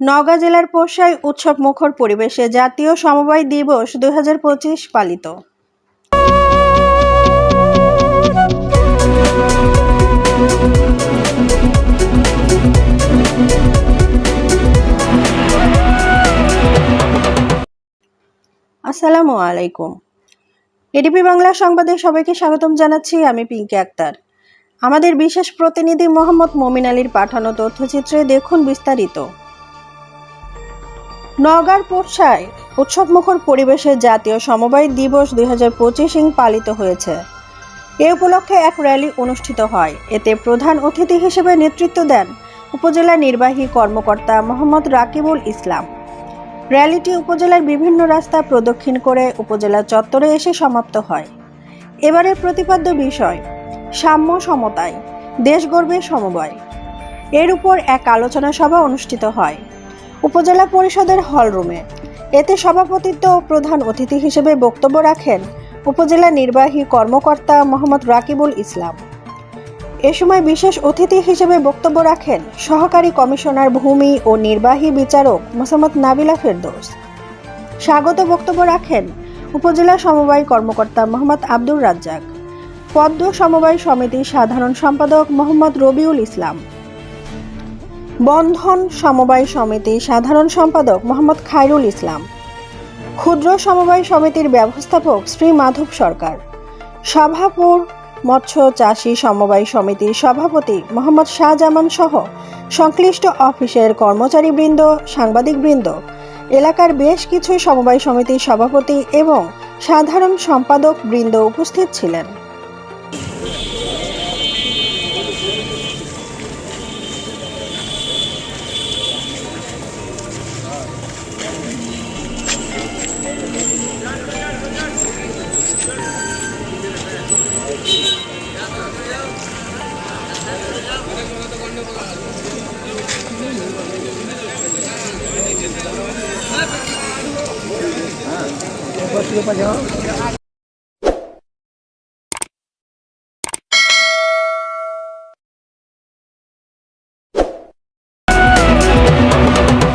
নওগাঁ জেলার পোষায় উৎসব মুখর পরিবেশে জাতীয় সমবায় দিবস দু হাজার পঁচিশ পালিত। আসসালামু আলাইকুম। এডিপি বাংলা সংবাদে সবাইকে স্বাগতম জানাচ্ছি, আমি পিঙ্কি আক্তার। আমাদের বিশেষ প্রতিনিধি মোহাম্মদ মমিন আলীর পাঠানো তথ্যচিত্রে দেখুন বিস্তারিত। নওগাঁর পোরশায় উৎসবমুখর পরিবেশে জাতীয় সমবায় দিবস দুই হাজার পঁচিশ পালিত হয়েছে। এ উপলক্ষে এক র্যালি অনুষ্ঠিত হয়। এতে প্রধান অতিথি হিসেবে নেতৃত্ব দেন উপজেলা নির্বাহী কর্মকর্তা মোহাম্মদ রাকিবুল ইসলাম। র্যালিটি উপজেলার বিভিন্ন রাস্তা প্রদক্ষিণ করে উপজেলা চত্বরে এসে সমাপ্ত হয়। এবারের প্রতিপাদ্য বিষয়, সাম্য সমতায় দেশ গর্বে সমবায়। এর উপর এক আলোচনা সভা অনুষ্ঠিত হয়। উপজেলা পরিষদের হলরুমে। এতে সভাপতিত্ব ও প্রধান অতিথি হিসেবে বক্তব্য রাখেন উপজেলা নির্বাহী কর্মকর্তা মোহাম্মদ রাকিবুল ইসলাম। এ সময় বিশেষ অতিথি হিসেবে বক্তব্য রাখেন সহকারী কমিশনার ভূমি ও নির্বাহী বিচারক মোসাম্মদ নাবিলা ফেরদৌস। স্বাগত বক্তব্য রাখেন উপজেলা সমবায় কর্মকর্তা মোহাম্মদ আব্দুর রাজ্জাক। পদ্ম সমবায় সমিতির সাধারণ সম্পাদক মোহাম্মদ রবিউল ইসলাম। বন্ধন সমবায় সমিতির সাধারণ সম্পাদক মোহাম্মদ খায়রুল ইসলাম, ক্ষুদ্র সমবায় সমিতির ব্যবস্থাপক শ্রী মাধব সরকার সভাপুর মৎস্য চাষী সমবায় সমিতির সভাপতি মোহাম্মদ শাহজামান সহ সংশ্লিষ্ট অফিসের কর্মচারীবৃন্দ, সাংবাদিকবৃন্দ, এলাকার বেশ কিছু সমবায় সমিতির সভাপতি এবং সাধারণ সম্পাদক বৃন্দ উপস্থিত ছিলেন। 这个不